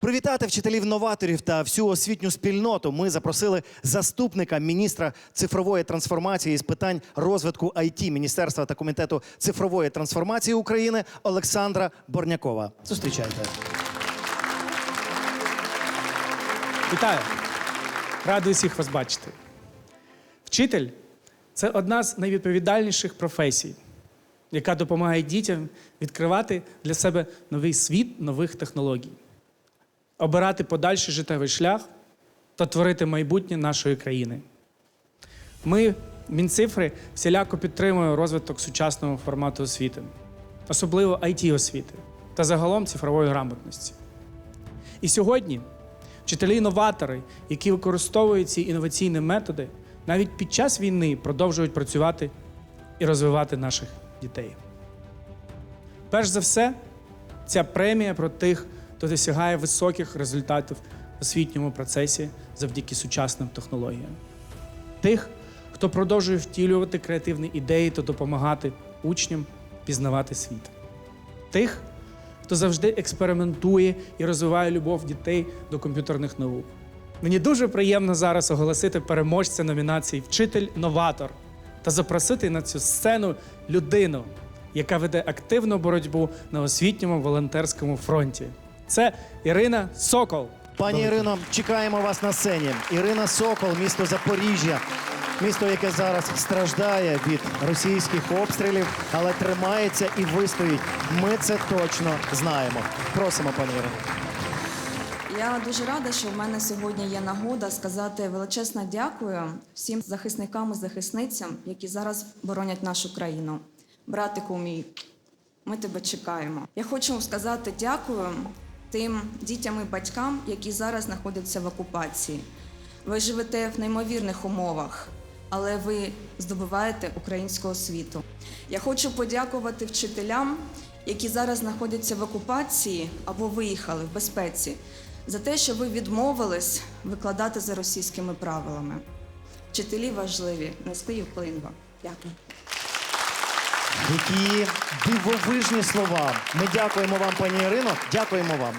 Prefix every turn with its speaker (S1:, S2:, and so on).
S1: Привітати вчителів-новаторів та всю освітню спільноту. Ми запросили заступника міністра цифрової трансформації з питань розвитку IT Міністерства та комітету цифрової трансформації України Олександра Борнякова. Зустрічайте.
S2: Вітаю! Радий усіх вас бачити. Вчитель це одна з найвідповідальніших професій, яка допомагає дітям відкривати для себе новий світ нових технологій, обирати подальший життєвий шлях та творити майбутнє нашої країни. Ми, Мінцифри, всіляко підтримуємо розвиток сучасного формату освіти, особливо it освіти та загалом цифрової грамотності. І сьогодні вчителі-інноватори, які використовують ці інноваційні методи, навіть під час війни продовжують працювати і розвивати наших дітей. Перш за все, ця премія про тих, хто досягає високих результатів в освітньому процесі завдяки сучасним технологіям. Тих, хто продовжує втілювати креативні ідеї та допомагати учням пізнавати світ. Тих, хто завжди експериментує і розвиває любов дітей до комп'ютерних наук. Мені дуже приємно зараз оголосити переможця номінації Вчитель-новатор та запросити на цю сцену людину, яка веде активну боротьбу на освітньому волонтерському фронті. Це Ірина Сокол.
S1: Пані Ірино, чекаємо вас на сцені. Ірина Сокол, місто Запоріжжя. Місто, яке зараз страждає від російських обстрілів, але тримається і вистоїть. Ми це точно знаємо. Просимо, пані Ірино.
S3: Я дуже рада, що в мене сьогодні є нагода сказати величезне дякую всім захисникам і захисницям, які зараз боронять нашу країну. Братику мій, ми тебе чекаємо. Я хочу сказати дякую тим дітям і батькам, які зараз знаходяться в окупації. Ви живете в неймовірних умовах, але ви здобуваєте українську освіту. Я хочу подякувати вчителям, які зараз знаходяться в окупації або виїхали в безпеці, за те, що ви відмовились викладати за російськими правилами. Вчителі важливі, нести вплинь. Дякую.
S1: Які дивовижні слова. Ми дякуємо вам, пані Ірино. Дякуємо вам.